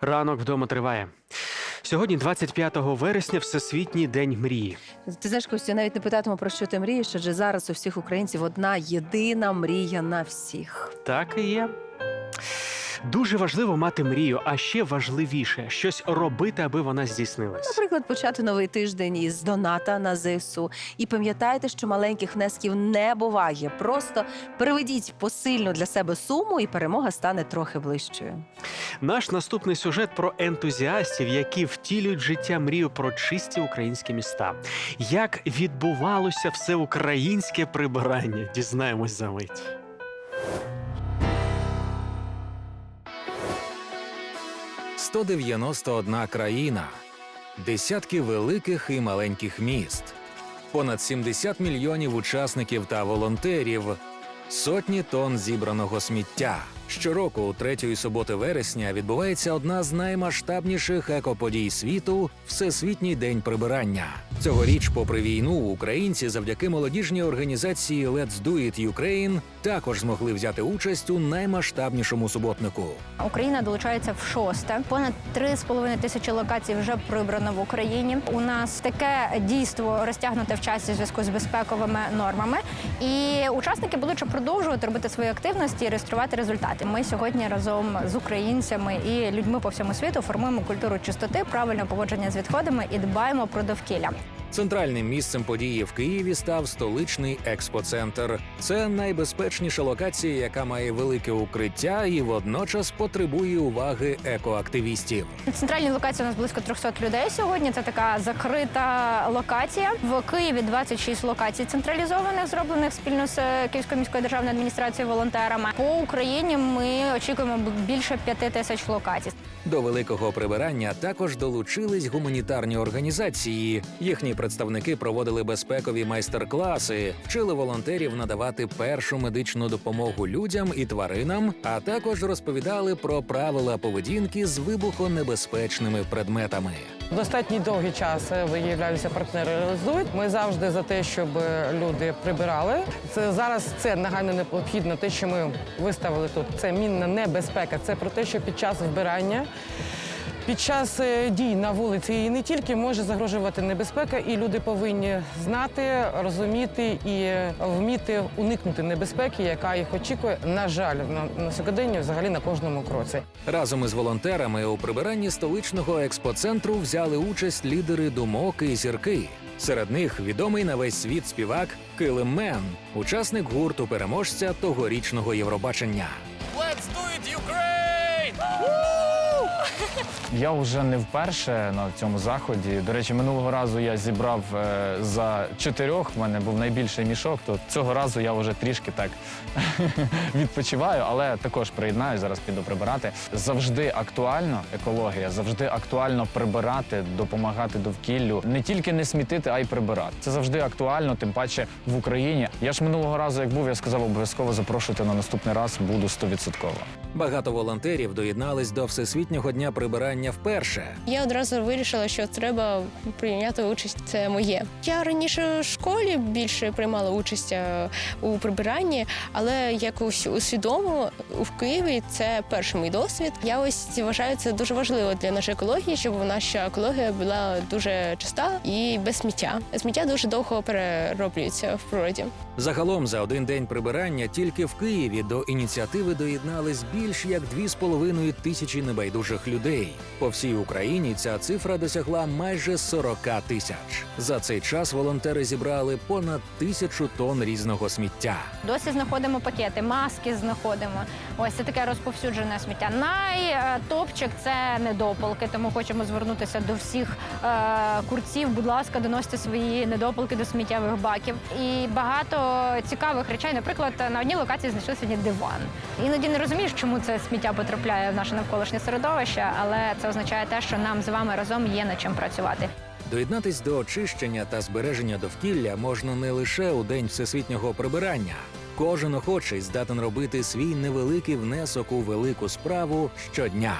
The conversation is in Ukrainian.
Ранок вдома триває. Сьогодні, 25 вересня, Всесвітній день мрії. Ти знаєш, Костя, навіть не питатиму, про що ти мрієш, адже зараз у всіх українців одна єдина мрія на всіх. Так і є. Дуже важливо мати мрію, а ще важливіше щось робити, аби вона здійснилась. Наприклад, почати новий тиждень із доната на ЗСУ. І пам'ятайте, що маленьких внесків не буває. Просто переведіть посильну для себе суму, і перемога стане трохи ближчою. Наш наступний сюжет про ентузіастів, які втілюють життя мрію про чисті українські міста. Як відбувалося всеукраїнське прибирання? Дізнаємось за мить. – 191 країна, десятки великих і маленьких міст, понад 70 мільйонів учасників та волонтерів, сотні тонн зібраного сміття. Щороку, у третьої суботи вересня, відбувається одна з наймасштабніших екоподій світу Всесвітній день прибирання. Цьогоріч, попри війну, українці завдяки молодіжній організації Let's Do It Ukraine також змогли взяти участь у наймасштабнішому суботнику. Україна долучається в шосте. Понад 3,5 тисячі локацій вже прибрано в Україні. У нас таке дійство розтягнуте в часі в зв'язку з безпековими нормами. І учасники будуть продовжувати робити свої активності і реєструвати результати. Ми сьогодні разом з українцями і людьми по всьому світу формуємо культуру чистоти, правильного поводження з відходами і дбаємо про довкілля. Центральним місцем події в Києві став столичний експоцентр. Це найбезпечніша локація, яка має велике укриття і водночас потребує уваги екоактивістів. На центральній локації у нас близько 300 людей сьогодні. Це така закрита локація. В Києві 26 локацій централізованих, зроблених спільно з е, Київською міською державною адміністрацією волонтерами. По Україні ми очікуємо більше 5 тисяч локацій. До великого прибирання також долучились гуманітарні організації. Їхні представники проводили безпекові майстер-класи, вчили волонтерів надавати першу медичну допомогу людям і тваринам, а також розповідали про правила поведінки з вибухонебезпечними предметами. Достатньо довгий час виявляються виявлялися партнери реалізують. Ми завжди за те, щоб е, люди прибирали. Це зараз це нагально необхідно. Те, що ми виставили тут, це мінна небезпека. Це про те, що під час вбирання. Під час е, дій на вулиці і не тільки може загрожувати небезпека, і люди повинні знати, розуміти і е, вміти уникнути небезпеки, яка їх очікує. На жаль, на, на сьогодення взагалі на кожному кроці. Разом із волонтерами у прибиранні столичного експоцентру взяли участь лідери думок і зірки. Серед них відомий на весь світ співак Килим Мен, учасник гурту переможця тогорічного Євробачення. Я вже не вперше на цьому заході. До речі, минулого разу я зібрав е, за чотирьох. в мене був найбільший мішок. То цього разу я вже трішки так відпочиваю, але також приєднаюсь, зараз піду прибирати. Завжди актуально екологія, завжди актуально прибирати, допомагати довкіллю. Не тільки не смітити, а й прибирати. Це завжди актуально, тим паче в Україні. Я ж минулого разу, як був, я сказав, обов'язково запрошуйте на наступний раз. Буду стовідсотково. Багато волонтерів доєднались до Всесвітнього дня прибирання вперше. Я одразу вирішила, що треба прийняти участь. Це моє. Я раніше в школі більше приймала участь е, у прибиранні, але якось усвідомила в Києві це перший мій досвід. Я ось вважаю це дуже важливо для нашої екології, щоб наша екологія була дуже чиста і без сміття. Сміття дуже довго перероблюється в природі. Загалом за один день прибирання тільки в Києві до ініціативи доєднались більш як 2,5 тисячі небайдужих людей. По всій Україні ця цифра досягла майже 40 тисяч. За цей час волонтери зібрали понад тисячу тонн різного сміття. Досі знаходимо пакети, маски знаходимо. Ось це таке розповсюджене сміття. Найтопчик це недопалки, тому хочемо звернутися до всіх е, курців. Будь ласка, доносьте свої недопалки до сміттєвих баків. І багато цікавих речей. Наприклад, на одній локації знайшли сьогодні диван. Іноді не розумієш, чому це сміття потрапляє в наше навколишнє середовище, але це означає те, що нам з вами разом є над чим працювати. Доєднатись до очищення та збереження довкілля можна не лише у день всесвітнього прибирання. Кожен охочий здатен робити свій невеликий внесок у велику справу щодня.